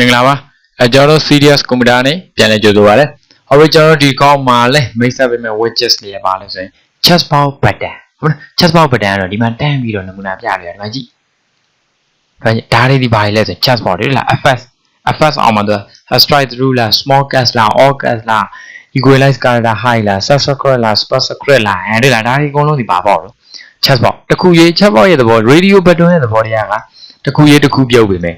မင်္ဂလာပါအဲကျွန်တော်တို့ serious computer နဲ့ပြန်လည်ကြိုဆိုပါရစေ။ဟုတ်ပြီကျွန်တော်တို့ဒီကောင်းမှာလဲမိတ်ဆက်ပေးမဲ့ widgets တွေပါလဲဆိုရင် chest box button ဟုတ်လား chest box button ကတော့ဒီမှာတန်းပြီးတော့နမူနာပြရတယ်ဒီမှာကြည့်။ဒါလေးဒီပါလေလဲဆိုရင် chest box တွေလား fs fs အောင်မှာတော့ strike through လား small cast လား all cast လား equalize ကလား high လား subsecret လား subsecret လားအဲဒီလားဒါတွေအကုန်လုံးဒီပါပေါ့လို့ chest box တခုရေး chest box ရဲ့သဘော radio button ရဲ့သဘောတရားကတခုရေးတခုပြုတ်ပေမဲ့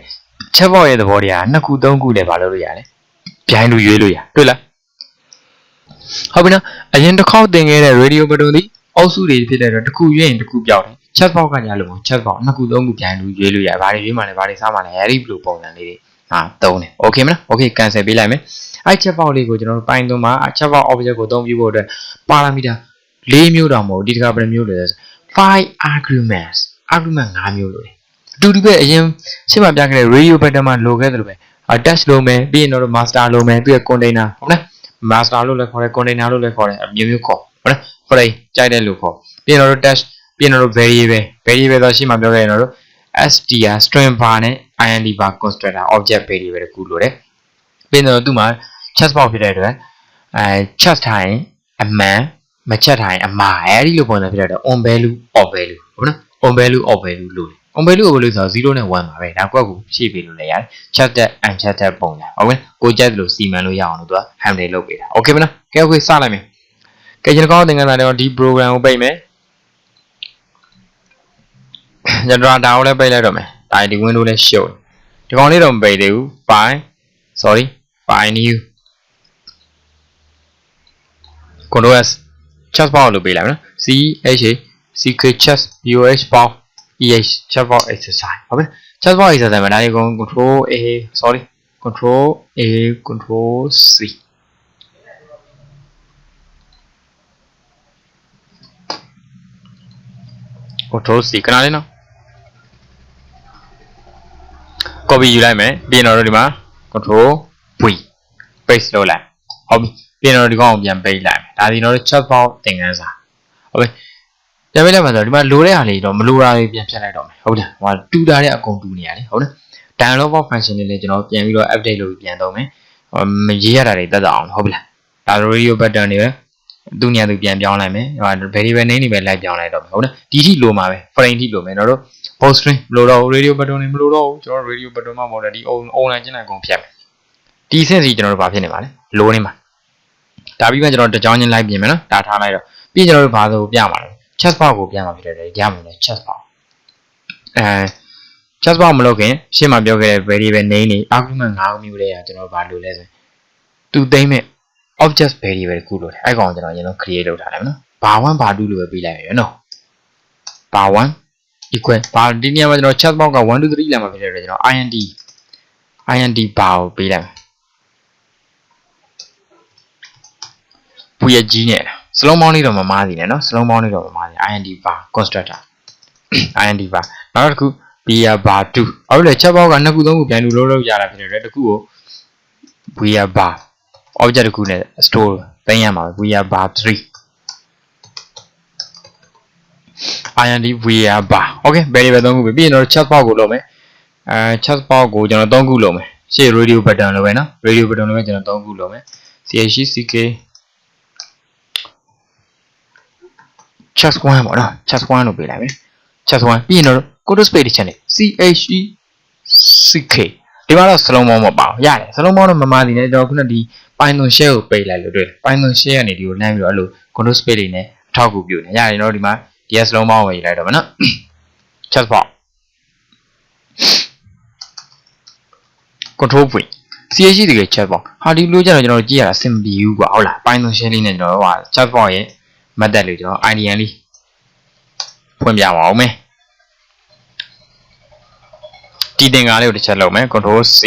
ချက်ပေါက်ရဲ့သဘောတရားနှစ်ခုသုံးခုလည်းမလုပ်လို့ရတယ်။ပြိုင်လို့ရွေးလို့ရတွေ့လား။ဟုတ်ပြီနော်။အရင်တစ်ခေါက်သင်ခဲ့တဲ့ radio button ဒီအုပ်စုတွေဖြစ်တဲ့တော့တစ်ခုရွေးရင်တစ်ခုပြောက်တယ်။ချက်ပေါက်ကညာလို့ချက်ပေါက်နှစ်ခုသုံးခုပြိုင်လို့ရွေးလို့ရ။ဘာတွေရွေးမှလဲဘာတွေစားမှလဲအဲဒီဘလိုပုံစံလေးတွေဟာသုံးတယ်။ Okay မလား။ Okay cancel ပေးလိုက်မယ်။အဲ့ချက်ပေါက်လေးကိုကျွန်တော်တို့ပိုင်းသုံးမှာချက်ပေါက် object ကိုသုံးပြဖို့အတွက် parameter ၄မျိုးတောင်မဟုတ်ဒီတစ်ခါဘယ်နှမျိုးလဲ5 arguments argument 5မျိုးလို့အ တူတူပဲအရင်ရှင်းမပြခဲ့တဲ့ radio button မှာလိုခဲ့တယ်လို့ပဲ attach လုပ်မယ်ပြီးရင်တော့ master လုပ်မယ်ပြီးရ container ဟုတ်လား master လို့လည်းခေါ်တယ် container လို့လည်းခေါ်တယ်အမျိုးမျိုးခေါ်ဟုတ်လား frame ကြိုက်တဲ့လို့ခေါ်ပြီးရင်တော့ dash ပြီးရင်တော့ variable variable ဆိုရှင်းမပြောခဲ့ရင်တော့ str string bar နဲ့ int bar constructor object variable တခုလိုတယ်ပြီးရင်တော့သူ့မှာ chat box ဖြစ်တဲ့အတွက်အဲ chat ထားရင်အမှန်မချက်ထားရင်အမှားအဲဒီလိုပုံစံဖြစ်တဲ့အတွက် on value off value ဟုတ်နော် on value off value လို့ လေ on value off value ဆိုတော့0နဲ့1ပါပဲဒါကွက်ကိုဖြည့်ပေးလို့လည်းရတယ် chat တဲ့ unchat တဲ့ပုံစံဟုတ်ကဲ့ကိုကြက်လို့စီမံလို့ရအောင်လို့သူက handle လုပ်ပေးတာ okay မလားကဲ okay စလိုက်မယ်ကဲကျွန်တော်ကောင်းသင်ခန်းစာတွေဒီ program ကိုပိတ်မယ်ကျွန်တော်ဒါကိုလည်းပိတ်လိုက်တော့မယ်ဒါဒီ window လည်းရှုပ်ဒီကောင်လေးတော့မပိတ်သေးဘူး file sorry file new control s chat box လို့ပေးလိုက်မယ်နော် c h a c k chat uh box eh chat box exercise ဟုတ်ပြီ chat box exercise မှာဒါလေးကို control a sorry control a control c control c ခဏလေးနော် copy ယူလိုက်မယ်ပြီးရင်တော့ဒီမှာ control v paste လုပ်လိုက်ဟုတ်ပြီပြီးရင်တော့ဒီကောင်ကိုပြန်ပိတ်လိုက်မယ်ဒါဒီတော့ chat box သင်ခန်းစာဟုတ်ပြီ ပြန်ပိတ်လိုက်မှာဆိုတော့ဒီမှာလိုတဲ့ဟာလေးတော့မလိုတာတွေပြန်ဖြတ်လိုက်တော့မယ်ဟုတ်တယ်ဟိုတူတာတဲ့အကုန်တူနေရတယ်ဟုတ်တယ် download box function လေးလည်းကျွန်တော်ပြန်ပြီးတော့ update လုပ်ပြီးပြန်သုံးမယ်မရေးရတာတွေတက်တော့အောင်ဟုတ်ပြီလားဒါ radio button တွေပဲသူညာသူပြန်ပြောင်းလိုက်မယ်ဟို variable name တွေပဲလိုက်ပြောင်းလိုက်တော့မယ်ဟုတ်တယ်ဒီထိလိုမှာပဲ frame ထိလိုမယ်တော့ post string မလိုတော့ဘူး radio button တွေမလိုတော့ဘူးကျွန်တော် radio button မှမဟုတ်တယ်ဒီ online ကျင်းတဲ့အကုန်ဖြတ်မယ်ဒီအဆင့်စီကျွန်တော်တို့ဘာဖြစ်နေပါလဲလိုနေမှာဒါပြီးမှကျွန်တော်တကြောင်းချင်းလိုက်ပြင်မယ်နော်ဒါထားလိုက်တော့ပြီးကျွန်တော်တို့ဘာလို့ပြမှာလဲ chat box ကိုပြမှာဖြစ်တယ်ရမယ်လေ chat box အဲ chat box မလုပ်ခင်ရှင်းမှာပြောခဲ့တဲ့ variable name တွေ argument 5မျိုးတွေကကျွန်တော်ဘာလို့လဲဆိုရင်သူသိမ့်မဲ့ object variable တခုလို့တယ်အဲ့ကောင်ကျွန်တော်အရင်ဆုံး create လုပ်ထားတယ်နော်ဘာ1ဘာ2လို့ပဲပေးလိုက်ရနော်ဘာ1 equal ဘာဒီနေရာမှာကျွန်တော် chat box က1 2 3လာမှာဖြစ်တဲ့အတွက်ကျွန်တော် int int bar ကိုပေးလိုက်မယ်ပူရကြီးနဲ့ စလုံးပေါင်းလေးတော့မမားစီနဲ့နော်စလုံးပေါင်းလေးတော့မမားစီ int bar constructor int bar နောက်တစ်ခု beer bar 2အဲ့လိုလေ chat box ကနှစ်ခုသုံးခုပြန်လို့လုံးလုံးရတာဖြစ်တဲ့အတွက်တစ်ခုကို beer bar object တစ်ခုနဲ့ store သိမ်းရမှာ beer bar 3 int beer bar okay variable သုံးခုပဲပြီးရင်တော့ chat box ကိုလုပ်မယ်အဲ chat box ကိုကျွန်တော်သုံးခုလုပ်မယ်ရှေ့ radio button လိုပဲနော် radio button လိုပဲကျွန်တော်သုံးခုလုပ်မယ် chck chess 1ပေါ့နော် chess 1လို့ပေးလိုက်မယ် chess 1ပြီးရင်တော့ code space တစ်ချက်နဲ့ c h e c k ဒီမှာတော့စလုံးပေါင်းမပါဘူးရတယ်စလုံးပေါင်းတော့မမာသေးနဲ့တော့ခုနကဒီ python shell ကိုပေးလိုက်လို့တွေ့ python shell ကနေဒီကိုနှမ်းပြီးတော့အဲ့လို code space လေးနဲ့အထောက်အကူပြုနေရတယ်တော့ဒီမှာဒီကစလုံးပေါင်းကိုပဲယူလိုက်တော့မယ်နော် chess ပေါ့ control point CH တကယ် chat ပေါ့ဟာဒီလိုကြတော့ကျွန်တော်ကြည့်ရတာ simple ဘူးကွာဟုတ်လား Python shell လေးနဲ့ကျွန်တော်ဟို chat ပေါ့ရဲ့ method လေးကျွန်တော် IDN လေးဖွင့်ပြပါအောင်မယ်ဒီသင်္ကားလေးကိုတစ်ချက်လုပ်မယ် control C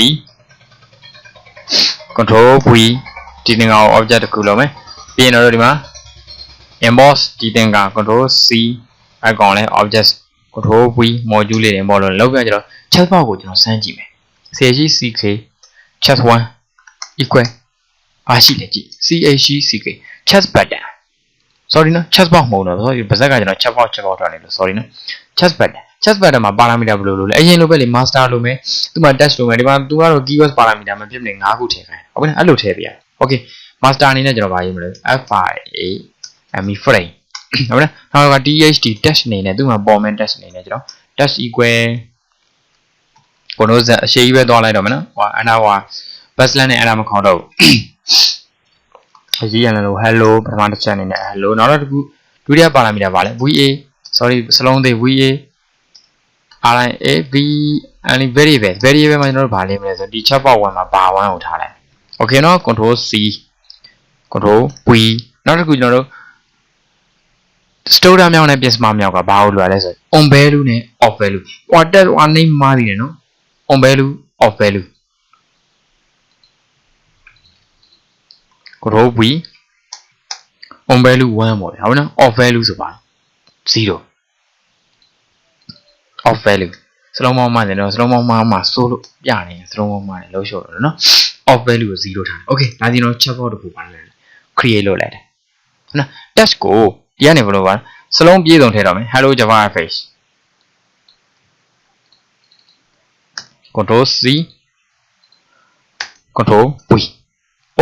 control V ဒီသင်္ကားကို object တစ်ခုလုပ်မယ်ပြီးရင်တော့ဒီမှာ emboss ဒီသင်္ကား control C icon လဲ object control V module လေးတွေပေါ်လို့လောက်ပြကြတော့ chat box ကိုကျွန်တော်စမ်းကြည့်မယ် CHCK chat 1 equal အားရှိလေကြည့် CHCK chat button sorry နော် chat box မဟုတ်တော့ sorry ပါဇက်ကကျွန်တော် chat box chat box ထားနေလို့ sorry နော် chat button chess pattern မှာ parameter ဘယ်လိုလုပ်လဲအရင်လိုပဲလေ master လိုမယ်သူမှာ touch လိုမယ်ဒီမှာသူကတော့ keyword parameter မှာဖြစ်နေ5ခုထည့်ခိုင်းဟုတ်ကဲ့အဲ့လိုထည့်ပြရ okay master အနေနဲ့ကျွန်တော်ဗာရေးမလို့ fi a me frame ဟုတ်လားနောက်က tht dash အနေနဲ့သူ့မှာ format dash အနေနဲ့ကျွန်တော် dash equal ကိုနိုးစအရှိကြီးပဲသွားလိုက်တော့မယ်နော်ဟိုအနာဟို baseline နဲ့အဲ့ဒါမခေါ်တော့ဘူး အရေးရလည်းလို့ hello ပထမတစ်ချက်အနေနဲ့ hello နောက်တစ်ခုဒုတိယပါရာမီတာပါလဲ va sorry စလုံးသေး va rin a v and variable variable မှာကျွန်တော်တို့ဗာလေးမလဲဆိုဒီ chat box 1မှာ bar 1ကိုထားလိုက် okay နော် control c control v နောက်တစ်ခုကျွန်တော်တို့ store မြောက်နဲ့ plasma မြောက်ကဘာလို့လွယ်လဲဆို on value နဲ့ off value ဟိုတက်ဟို name မှားနေတယ်နော် on value off value control v on value 1ပေါ့ဗျာဟုတ်နော် off value ဆိုပါ0 off value စလုံးမောင်းမှတယ်နော်စလုံးမောင်းမှမှစိုးလို့ပြနေစလုံးမောင်းမှတယ်လို့ရှော့တော့နော် off value ကို0ထားတယ် okay ဒါဒီတော့ chatbot တစ်ခုပါလဲ create လုပ်လိုက်တယ်နော် dash ကိုဒီကနေဘယ်လိုပါစလုံးပြေဆုံးထည့်တော့မယ် hello java face control c control v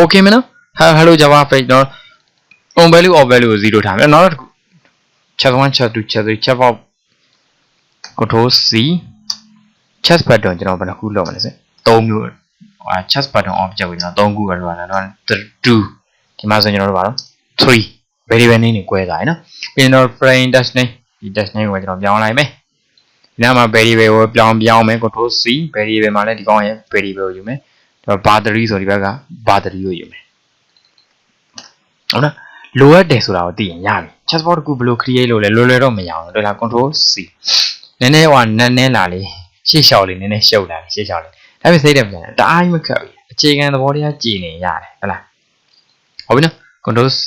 okay မနော် hello java face တော့ on value off value ကို0ထားမယ်နောက်တစ်ခု chat 1 chat 2 chat 3 chat 4 control c chat pattern ကျွန်တော်ဘယ်နှခုလောက်မလဲစ3မျိုးဟာ chat pattern object ကိုကျွန်တော်3ခုပဲလောက်လာတော့2ဒီမှာဆိုကျွန်တော်တို့ပါတော့3 variable name တွေ꿰သွားရနော်ပြီးတော့ frame dash name ဒီ dash name ကိုကျွန်တော်ပြောင်းလိုက်မယ်ဒီနားမှာ variable ကိုပြောင်းပြောင်းမယ် control c variable မှာလည်းဒီကောင်ရဲ့ variable ကိုယူမယ်တော့ battery ဆိုဒီဘက်က battery ကိုယူမယ် ဟုတ်လားလိုအပ်တယ်ဆိုတာကိုသိရင်ရပြီ chatbot တခုဘယ်လို create လုပ်လဲလွယ်လွယ်တော့မရအောင်တော်လား control c နည်းနည်းဟိုနည်းနည်းလာလေးရှေ့လျှောက်လေးနည်းနည်းရှုပ်လာလေးရှေ့လျှောက်လေးဒါပေမဲ့စိတ်တယ်ပြန်တယ်တအားကြီးမခက်ဘူးအခြေခံသဘောတရားကြည်နေရတယ်ဟုတ်လားဟုတ်ပြီနော် control c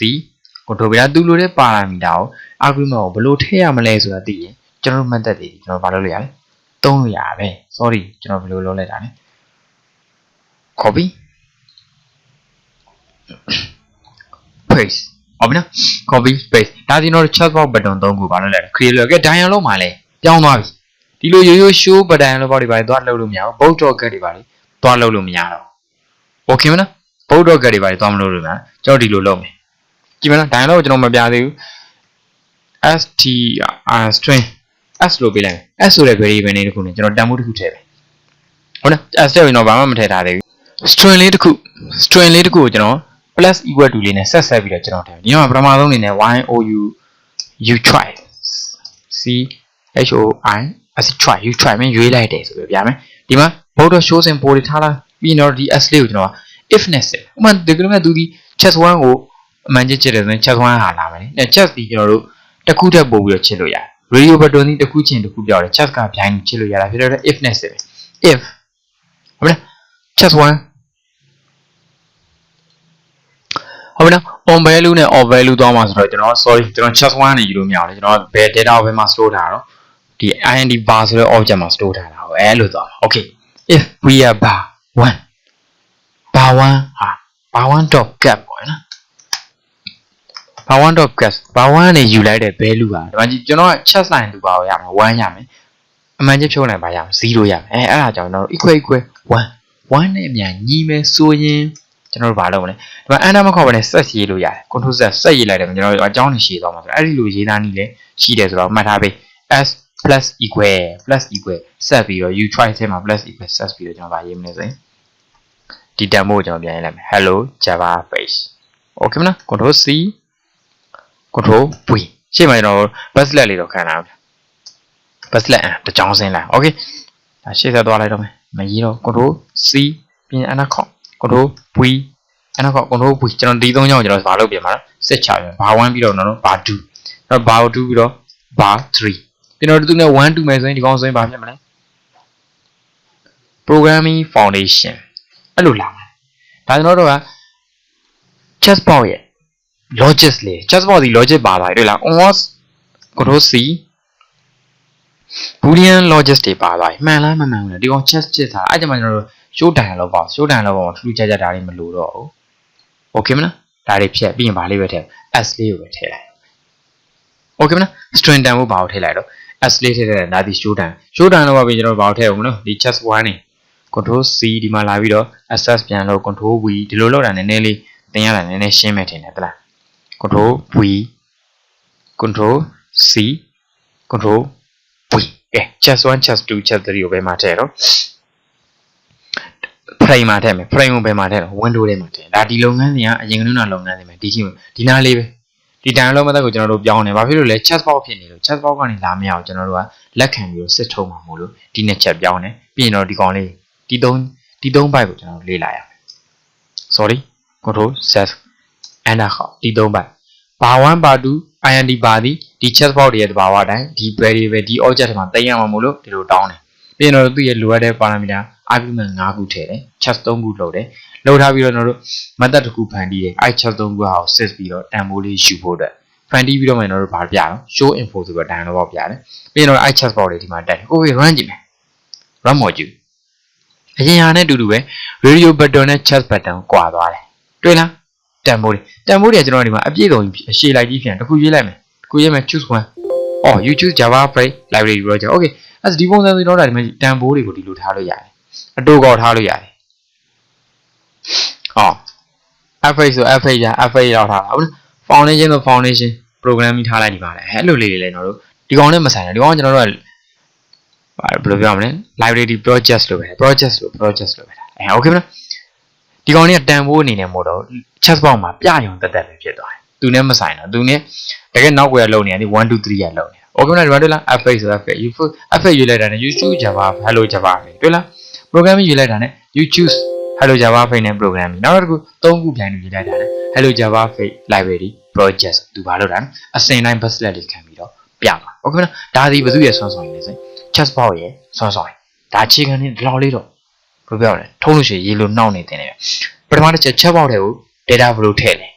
control ပြသူလိုတဲ့ပါရာမီတာကို argument ကိုဘယ်လိုထည့်ရမလဲဆိုတာသိရင်ကျွန်တော်တို့မှတ်သက်တယ်ကျွန်တော်ဘာလုပ်လို့ရလဲသုံးလို့ရပဲ sorry ကျွန်တော်ဘယ်လိုလုပ်လိုက်တာလဲ copy paste ဟုတ်ပြီနော် copy paste ဒါဒီတော့ chat box button 3ခုဘာလို့လဲ create လုပ်ခဲ့ dialog မှာလဲပြောင်းသွားပြီဒီလိုရိုးရိုး show button လို့ပေါ့ဒီပါသွားလှုပ်လို့မရဘူး bolt dot get တွေပါလေသွားလှုပ်လို့မရတော့ okay မနော် bolt dot get တွေပါလေသွားမလို့လို့မရကျွန်တော်ဒီလိုလုပ်မယ်ကြည့်မလား dialog ကိုကျွန်တော်မပြသေးဘူး str string s လို့ပေးလိုက်မယ် s ဆိုတဲ့ variable လေးတစ်ခုနဲ့ကျွန်တော်တန်ဖိုးတစ်ခုထည့်ပဲဟုတ်လား s ထည့်ရင်တော့ဘာမှမထည့်ထားသေးဘူး string လေးတစ်ခု string လေးတစ်ခုကိုကျွန်တော် plus equal to လေးနဲ့ဆက်ဆက်ပြီးတော့ကျွန်တော်ထည့်ဒီမှာပထမဆုံးအနေနဲ့ y o u u try c h o i as try you try မင်းရွေးလိုက်တယ်ဆိုပြပြမယ်ဒီမှာ border show စင်ပေါ်ထားလားပြီးတော့ဒီ s လေးကိုကျွန်တော် if နဲ့ဆက်ဥပမာဒီကနေ့သူဒီ chess 1ကိုအမှန်ကြီးချစ်တယ်ဆိုရင် chess 1ဟာလာမယ်လေ chess ဒီကျွန်တော်တို့တစ်ခုထပ်ပို့ပြီးတော့ချစ်လို့ရတယ် radio button ဒီတစ်ခုချင်းတစ်ခုပြောတယ် chess ကဗျိုင်းချစ်လို့ရတာဖြစ်တော့ if နဲ့ဆက်ပဲ if ဟုတ်လား chess 1 ဟုတ်ပြီနော် on value နဲ့ off value သွားမှာဆိုတော့ကျွန်တော် sorry ကျွန်တော် chess 1နဲ့ယူလို့မရဘူးလေကျွန်တော်ဘယ် data ကိုဘယ်မှာ store ထားတော့ဒီ int bar ဆိုတဲ့ object မှာ store ထားတာဟုတ်အဲလိုသွားမှာ okay if we are bar 1 bar 1ဟာ bar 1 dot gap ပေါ့နော် bar 1 dot gap bar 1နဲ့ယူလိုက်တဲ့ value ဟာဒီမှာကျွန်တော်က chess line သူပါရမှာ1ရမယ်အမှန်ကြီးဖြုတ်နိုင်ပါရမယ်0ရမယ်အဲအဲ့ဒါကြောင့်ကျွန်တော် equal equal 1 1နဲ့အမြန်ညီမယ်ဆိုရင် ကျွန်တော်တို့ဘာလုပ်မလဲဒီမှာ enter မခေါ်ဘဲနဲ့ set ရေးလို့ရတယ် control set set ရေးလိုက်တယ်ကျွန်တော်တို့အကြောင်းနေရှည်သွားမှာဆိုတော့အဲ့ဒီလိုရေးသားနည်းလဲရှိတယ်ဆိုတော့မှတ်ထားပေး s plus equal plus equal set ပြီးတော့ u try ထဲမှာ plus equal set ပြီးတော့ကျွန်တော်ဗာရေးမလဲဆိုရင်ဒီ demo ကိုကျွန်တော်ပြန်ရေးလိုက်မယ် hello java page okay မလား control c control v ရှေ့မှာကျွန်တော် buslet လေးတော့ခံလာအောင် buslet တကြောင်းစင်းလိုက် okay ဒါရှေ့ဆက်သွားလိုက်တော့မယ်မရေးတော့ control c ပြီးရင် enter ခေါ့ control v အဲ့တော့ control v ကျွန်တော်ဒီသုံးကြောင်းကျွန်တော်ဘာလုပ်ပြင်မှာလဲစစ်ချပြန်ဘာ1ပြီးတော့နော်ဘာ2အဲ့တော့ဘာ2ပြီးတော့ဘာ3ကျွန်တော်တို့နဲ့1 2မယ်ဆိုရင်ဒီကောင်ဆိုရင်ဘာဖြစ်မလဲ programming foundation အဲ့လိုလာမှာဒါကျွန်တော်တို့က chatbot ရဲ့ logic လေး chatbot ဒီ logic ပါပါတယ်တွေ့လား on was control c boolean logic တွေပါသွားပြီမှန်လားမမှန်ဘူးလဲဒီကောင် chat ချစ်ထားအဲ့ကြမှာကျွန်တော်တို့ show dialog ပေါ့ show dialog ပေါ့မှာထူးထူးခြားခြားဒါတွေမလိုတော့ဘူး okay မလားဒါတွေဖြတ်ပြီးရင်ဗာလေးပဲထည့် s လေးကိုပဲထည့်လိုက် okay မလား string တန်ဖို့ဘာကိုထည့်လိုက်တော့ s လေးထည့်တဲ့ဒါဒီ show time show time တော့ပြီးကျွန်တော်ဘာလို့ထည့်အောင်မလို့ဒီ chess 1နေ control c ဒီမှာလာပြီးတော့ access ပြန်လို့ control v ဒီလိုလောက်တာနည်းနည်းလေးတင်ရတာနည်းနည်းရှင်းမယ်ထင်တယ်တလား control v control c control v ကဲ chess 1 chess 2 chess 3ကိုပဲမှာထည့်တော့ frame မှာထည့်မယ် frame ကိုပဲမှာထည့်တော့ window ထဲမှာထည့်ဒါဒီလုပ်ငန်းတွေကအရင်ကနုလုပ်ငန်းတွေမှာဒီချင်းဒီနားလေးပဲဒီတန်လုံးမသက်ကိုကျွန်တော်တို့ပြောင်းတယ်ဘာဖြစ်လို့လဲ chat box ဖြစ်နေလို့ chat box ကနေလာမရအောင်ကျွန်တော်တို့ကလက်ခံပြီးစစ်ထုံးမှာမို့လို့ဒီနှစ်ချက်ပြောင်းတယ်ပြီးရင်တော့ဒီကောင်လေးဒီသုံးဒီသုံးဘိုက်ကိုကျွန်တော်တို့လေ့လာရမယ် sorry control z enter ခေါဒီသုံးဘိုက်ဘာ1ဘာ2 IND ဘာသည်ဒီ chat box တွေရဲ့တဘာဝအတိုင်းဒီ variable ဒီ object တွေမှာတင်ရမှာမို့လို့ဒီလိုတောင်းတယ်ပြီးရင်တော့သူ့ရဲ့လိုအပ်တဲ့ parameter argument 5ခုထည့်တယ် chat 3ခုလုပ်တယ်လုပ်ထားပြီးတော့ကျွန်တော်တို့ method တစ်ခုဖန်တီးတယ်အဲ့ chat 3ခုဟာကို set ပြီးတော့တန်ဖိုးလေးယူဖို့အတွက်ဖန်တီးပြီးတော့မှကျွန်တော်တို့ဗာပြတော့ show info ဆိုတော့ download ပေါက်ပြတယ်ပြီးရင်တော့အဲ့ chat box တွေဒီမှာတက်တယ် okay run ကြည့်မယ် run module အရင်ဟာနဲ့အတူတူပဲ radio button နဲ့ chat button ကွာသွားတယ်တွေ့လားတန်ဖိုးတွေတန်ဖိုးတွေကကျွန်တော်ဒီမှာအပြည့်စုံအရှည်လိုက်ကြီးပြန်တစ်ခုရေးလိုက်မယ်တစ်ခုရေးမယ် choose one အော် you choose java frame library project okay အဲ့ဒါဒီပုံစံဆိုတော့ဒါဒီမှာတန်ဖိုးတွေကိုဒီလိုထားလို့ရတယ် အတူကောက်ထားလို့ရတယ်ဟော f8 ဆို f8 ရာ f8 ရောက်ထားတာဟုတ်လား foundation ဆို foundation programming ထားလိုက်ဒီပါလေအဲ့လိုလေးတွေလည်းကျွန်တော်တို့ဒီကောင်နဲ့မဆိုင်ဘူးဒီကောင်ကကျွန်တော်တို့ကဘာဘယ်လိုပြောမလဲ library project လို့ပဲ project လို့ project လို့ပဲအဲ okay မလားဒီကောင်လေးကတန်ဖိုးအနေနဲ့မို့တော့ chat box မှာပြရုံတက်တက်ပဲဖြစ်သွားတယ်သူနဲ့မဆိုင်တော့သူနဲ့တကယ်နောက်ွယ်လုံနေတယ်1 2 3ရလုံနေ okay မလားဒီမှာတွေ့လား f8 ဆို f8 you f8 ရွေးလိုက်တာနဲ့ you choose java hello java တွေ့လား programming ရွေးလိုက်တာနဲ့ you choose hello java file နဲ့ programming နောက်တစ်ခုသုံးခုပြန်ရွေးလိုက်တာနဲ့ hello java file library project သူဘာလုပ်တာလဲအစင်တိုင်း bus let လေးခံပြီးတော့ပြပါ okay မလားဒါဒီဘယ်သူရဲ့ဆွမ်းဆောင်ရည်လဲဆိုရင် chat box ရဲ့ဆွမ်းဆောင်ရည်ဒါအခြေခံနေဒီလောက်လေးတော့ဘယ်လိုပြောလဲထုံးလို့ရှိရင်ရေလိုနှောက်နေတယ်လေပထမတစ်ချက် chat box တွေကို data ဘယ်လိုထည့်လဲ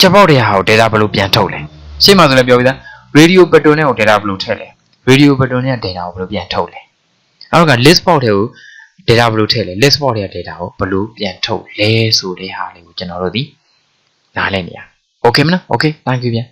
chat box တွေဟာကို data ဘယ်လိုပြန်ထုတ်လဲရှင်းမှဆိုလည်းပြောပြီးသား radio button နဲ့ကို data ဘယ်လိုထည့်လဲ radio button နဲ့ data ကိုဘယ်လိုပြန်ထုတ်လဲ နောက်က list box တွေကို data ဘယ်လိုထည့်လဲ list box တွေက data ကိုဘယ်လိုပြန်ထုတ်လဲဆိုတဲ့ဟာလေးကိုကျွန်တော်တို့ဒီနားလည်နေရ okay မလား okay thank you ပြန်